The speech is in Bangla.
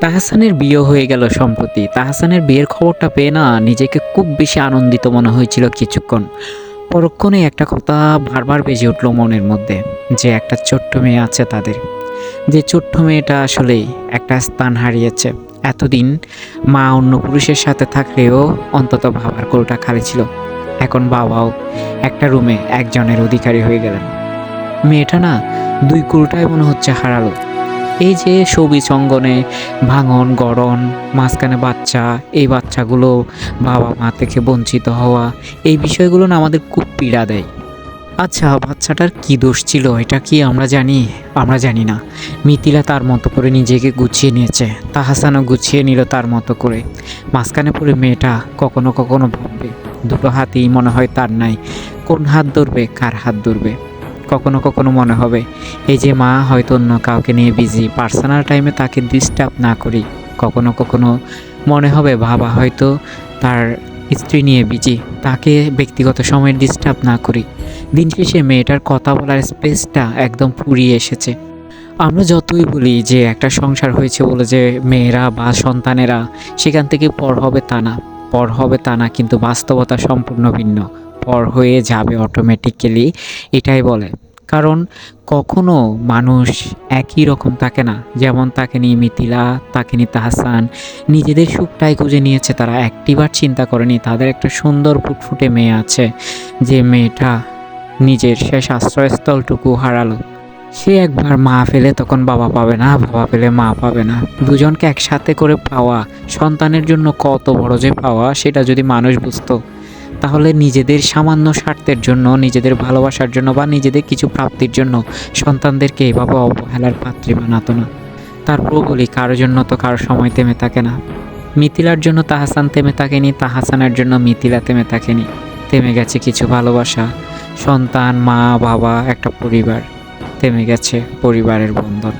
তাহসানের বিয়ে হয়ে গেল সম্প্রতি। তাহসানের বিয়ের খবরটা পেয়ে না নিজেকে খুব বেশি আনন্দিত মনে হয়েছিল কিছুক্ষণ। পরক্ষণে একটা কথা বারবার বেজে উঠল মনের মধ্যে, যে একটা ছোট্ট মেয়ে আছে তাদের। যে ছোট্ট মেয়েটা আসলে একটা স্থান হারিয়েছে। এতদিন মা অন্য পুরুষের সাথে থাকলেও অন্তত বাবার কোলটা খালি ছিল। এখন বাবাও একটা রুমে একজনের অধিকারী হয়ে গেলেন। মেয়েটা না দুই কুলটাই মনে হচ্ছে হারালো। এই যে সবুজ অঙ্গনে ভাঙন, গড়ন, মাঝখানে বাচ্চা, এই বাচ্চাগুলো বাবা মা থেকে বঞ্চিত হওয়া, এই বিষয়গুলো না আমাদের খুব পীড়া দেয়। আচ্ছা বাচ্চাটার কি দোষ ছিল এটা কি আমরা জানি? আমরা জানি না। মিতিলা তার মতো করে নিজেকে গুছিয়ে নিয়েছে। তাহাসানও গুছিয়ে নিল তার মতো করে। মাঝখানে পড়ে মেয়েটা কখনো কখনো ভাববে, দুটো হাতেই মনে হয় তার নাই। কোন হাত ধরবে, কার হাত ধরবে? কখনো কখনো মনে হবে, এই যে মা, হয়তো অন্য কাউকে নিয়ে বিজি পার্সোনাল টাইমে তাকে ডিস্টার্ব না করি। কখনো কখনো মনে হবে, বাবা হয়তো তার স্ত্রী নিয়ে বিজি তাকে ব্যক্তিগত সময়ে ডিস্টার্ব না করি। দিন শেষে মেয়েটার কথা বলার স্পেসটা একদম ফুরিয়ে এসেছে। আমরা যতই বলি যে একটা সংসার হয়েছে বলে যে মেয়েরা বা সন্তানেরা, সেখান থেকে পর হবে তা না। পর হবে তা না, কিন্তু বাস্তবতা সম্পূর্ণ ভিন্ন। পর হয়ে যাবে অটোমেটিক্যালি এটাই বলে। কারণ কখনো মানুষ একই রকম থাকে না। যেমন তাকে নিয়ে মিথিলা, তাকে নিয়ে তাহসান, নিজেদের সুখটাই খুঁজে নিয়েছে। তারা একটিবার চিন্তা করেনি, তাদের একটা সুন্দর ফুটফুটে মেয়ে আছে। যে মেয়েটা নিজের শেষ আশ্রয়স্থলটুকু হারালো। সে একবার মা ফেলে তখন বাবা পাবে না, বাবা পেলে মা পাবে না। দুজনকে একসাথে করে পাওয়া, সন্তানের জন্য কত বড় যে পাওয়া, সেটা যদি মানুষ বুঝতো। তাহলে নিজেদের সামান্য স্বার্থের জন্য, নিজেদের ভালোবাসার জন্য বা নিজেদের কিছু প্রাপ্তির জন্য সন্তানদেরকে এভাবে অবহেলার পাত্রী বানাতো না। তারপর বলি কারোর জন্য তো কারও সময় থেমে থাকে না। মিথিলার জন্য তাহাসান থেমে থাকেনি তাহাসানের জন্য মিথিলা থেমে থাকেনি। থেমে গেছে কিছু ভালোবাসা, সন্তান, মা, বাবা, একটা পরিবার। থেমে গেছে পরিবারের বন্ধন।